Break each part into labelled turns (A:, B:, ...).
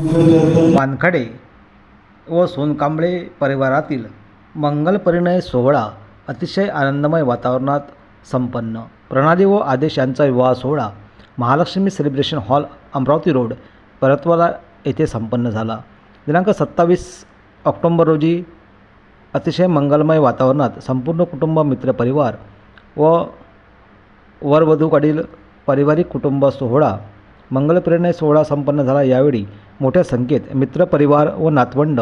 A: वानखडे व सोनकांबळे परिवारातील मंगलपरिणय सोहळा अतिशय आनंदमय वातावरणात संपन्न. प्रणाली व आदेश यांचा विवाह सोहळा Mahalakshmi celebration hall Amravati road Paratwada येथे संपन्न झाला. दिनांक सत्तावीस ऑक्टोंबर रोजी अतिशय मंगलमय वातावरणात संपूर्ण कुटुंब मित्रपरिवार व वरवधूकडील पारिवारिक कुटुंब सोहळा मंगलप्रेरणे सोहळा संपन्न झाला यावेळी मोठ्या संख्येत मित्रपरिवार व नातवंड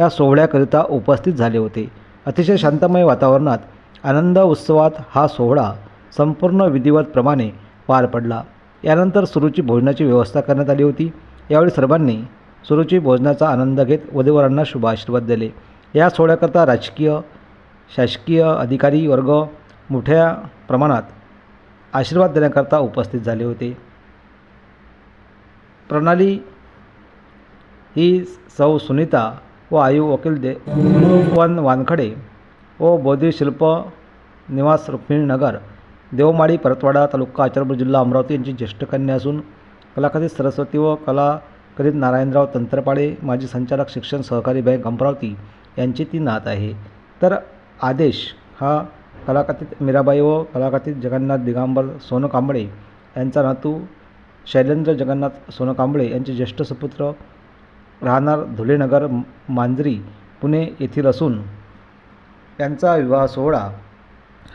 A: या सोहळ्याकरिता उपस्थित झाले होते. अतिशय शांतमय वातावरणात आनंद उत्सवात हा सोहळा संपूर्ण विधिवतप्रमाणे पार पडला. यानंतर सुरुची भोजनाची व्यवस्था करण्यात आली होती. यावेळी सर्वांनी सुरुची भोजनाचा आनंद घेत वधूवरांना शुभ आशीर्वाद दिले. या सोहळ्याकरता राजकीय शासकीय अधिकारी वर्ग मोठ्या प्रमाणात आशीर्वाद देण्याकरता उपस्थित झाले होते. प्रणाली ही सौ सुनीता व आयु वकील दे वन वानखडे व बौद्धिक शिल्प निवास रुक्मिणीनगर देवमाळी परतवाडा तालुका अचलपूर जिल्हा अमरावती यांची ज्येष्ठ कन्या असून कलाकथित सरस्वती व कलाकथित नारायणराव तंत्रपाडे माजी संचालक शिक्षण सहकारी बँक अमरावती यांची ती नात आहे. तर आदेश हा कलाकथित मीराबाई व कलाकथित जगन्नाथ दिगांबर सोनकांबळे यांचा नातू शैलेंद्र जगन्नाथ सोनकांबळे यांचे ज्येष्ठ सुपुत्र राहणार धुलेनगर मांजरी पुणे येथील असून त्यांचा विवाह सोहळा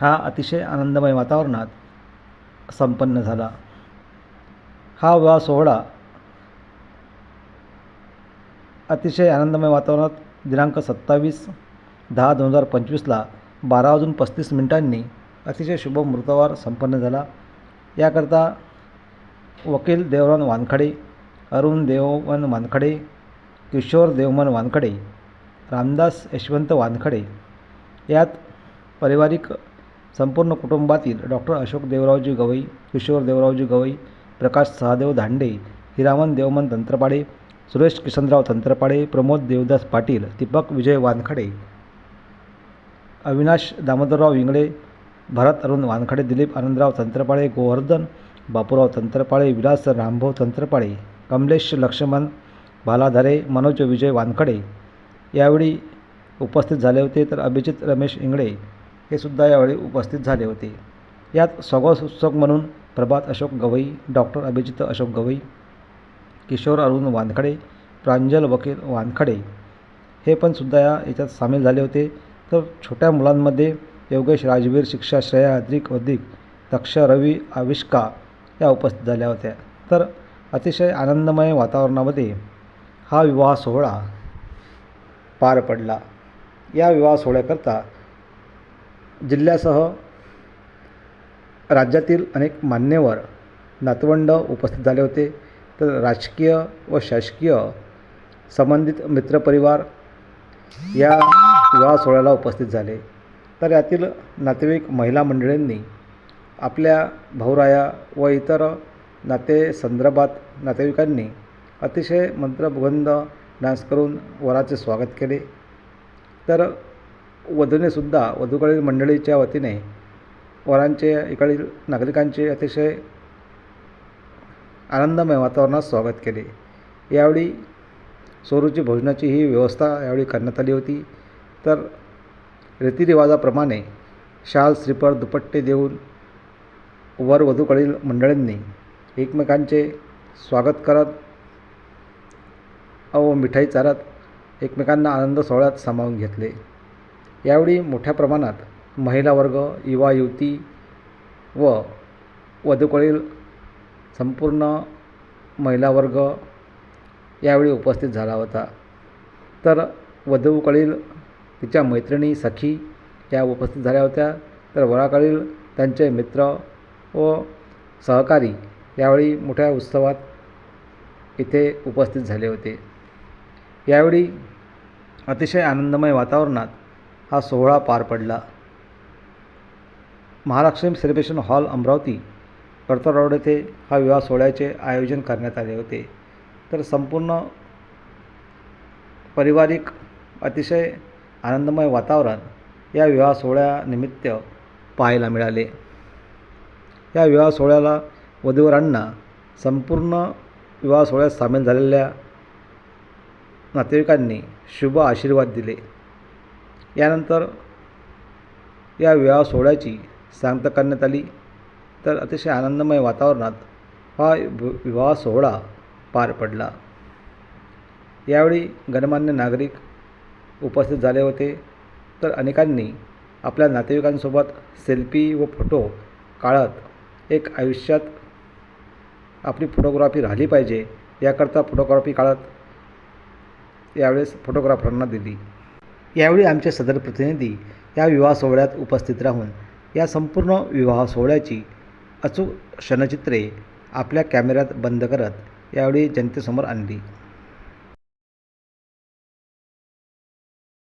A: हा अतिशय आनंदमय वातावरणात संपन्न झाला. हा विवाह सोहळा अतिशय आनंदमय वातावरणात दिनांक सत्तावीस दहा दोन हजार पंचवीसला बारा वाजून पस्तीस मिनिटांनी अतिशय शुभ मुहूर्तावर संपन्न झाला. याकरता वकील देवरान वानखडे अरुण देवमन वानखडे किशोर देवमन वानखडे रामदास यशवंत वानखडे यात पारिवारिक संपूर्ण कुटुंबातील डॉक्टर अशोक देवरावजी गवई किशोर देवरावजी गवई प्रकाश सहदेव धांडे हिरामन देवमन तंत्रपाडे सुरेश किशनराव तंत्रपाडे प्रमोद देवदास पाटील दीपक विजय वानखडे अविनाश दामोदरराव इंगळे भरत अरुण वानखडे दिलीप आनंदराव तंत्रपाळे गोवर्धन बापूराव तंत्रपाळे विलास रामभाऊ तंत्रपाळे कमलेश लक्ष्मण भालाधारे मनोज विजय वानखडे यावेळी उपस्थित झाले होते. तर अभिजित रमेश इंगळे हे सुद्धा यावेळी उपस्थित झाले होते. यात स्वागत म्हणून प्रभात अशोक गवई डॉक्टर अभिजित अशोक गवई किशोर अरुण वानखडे प्रांजल वकील वानखडे हे पण सुद्धा या याच्यात सामील झाले होते. तर छोट्या मुलांमध्ये योगेश राजवीर शिक्षा श्रेया अधिक अधिक दक्ष रवी आविष्का या उपस्थित झाल्या होत्या. तर अतिशय आनंदमय वातावरणामध्ये हा विवाह सोहळा पार पडला. या विवाह सोहळ्याकरता जिल्ह्यासह राज्यातील अनेक मान्यवर नातवंड उपस्थित झाले होते. तर राजकीय व शासकीय संबंधित मित्रपरिवार या विवाह सोहळ्याला उपस्थित झाले. तर यातील नातेवाईक महिला मंडळींनी आपल्या भाऊराया व इतर नातेसंदर्भात नातेवाईकांनी अतिशय मंत्रमुग्ध डान्स करून वराचे स्वागत केले. तर वधूनेसुद्धा वधूकडील मंडळीच्या वतीने वरांचे इकडील नागरिकांचे अतिशय आनंदमय वातावरणात स्वागत केले. यावेळी सोरूची भोजनाची ही व्यवस्था यावेळी करण्यात आली होती. तर रीतिरिवाजाप्रमाणे शाल श्रीपर दुपट्टे देऊन वर वधूकडील मंडळींनी एकमेकांचे स्वागत करत व मिठाई चारत एकमेकांना आनंद सोहळ्यात सामावून घेतले. यावेळी मोठ्या प्रमाणात महिला वर्ग युवा युवती व वधूकडील संपूर्ण महिला वर्ग यावेळी उपस्थित झाला होता. तर वधूकडील तिच्या मैत्रिणी सखी या उपस्थित झाल्या होत्या. तर वराकडील त्यांचे मित्र व सहकारी यावेळी मोठ्या उत्सवात इथे उपस्थित झाले होते. यावेळी अतिशय आनंदमय वातावरणात हा सोहळा पार पडला. Mahalakshmi celebration hall Amravati Paratwada road येथे हा विवाह सोहळ्याचे आयोजन करण्यात आले होते. तर संपूर्ण पारिवारिक अतिशय आनंदमय वातावरण या विवाह सोहळ्यानिमित्त पाहायला मिळाले. या विवाह सोहळ्याला वधूवरांना संपूर्ण विवाह सोहळ्यात सामील झालेल्या नातेवाईकांनी शुभ आशीर्वाद दिले. यानंतर या विवाह सोहळ्याची सांगता करण्यात आली. तर अतिशय आनंदमय वातावरणात हा वि- विवाह सोहळा पार पडला. यावेळी गणमान्य नागरिक उपस्थित झाले होते. तर अनेकांनी आपल्या नातेवाईकांसोबत सेल्फी व फोटो काढत एक आयुष्यात आपली फोटोग्राफी राहिली पाहिजे याकरता फोटोग्राफी काढत यावेळेस फोटोग्राफरांना दिली. यावेळी आमचे सदर प्रतिनिधी या विवाह सोहळ्यात उपस्थित राहून या संपूर्ण विवाह सोहळ्याची अचूक क्षणचित्रे आपल्या कॅमेऱ्यात बंद करत यावेळी जनतेसमोर आणली.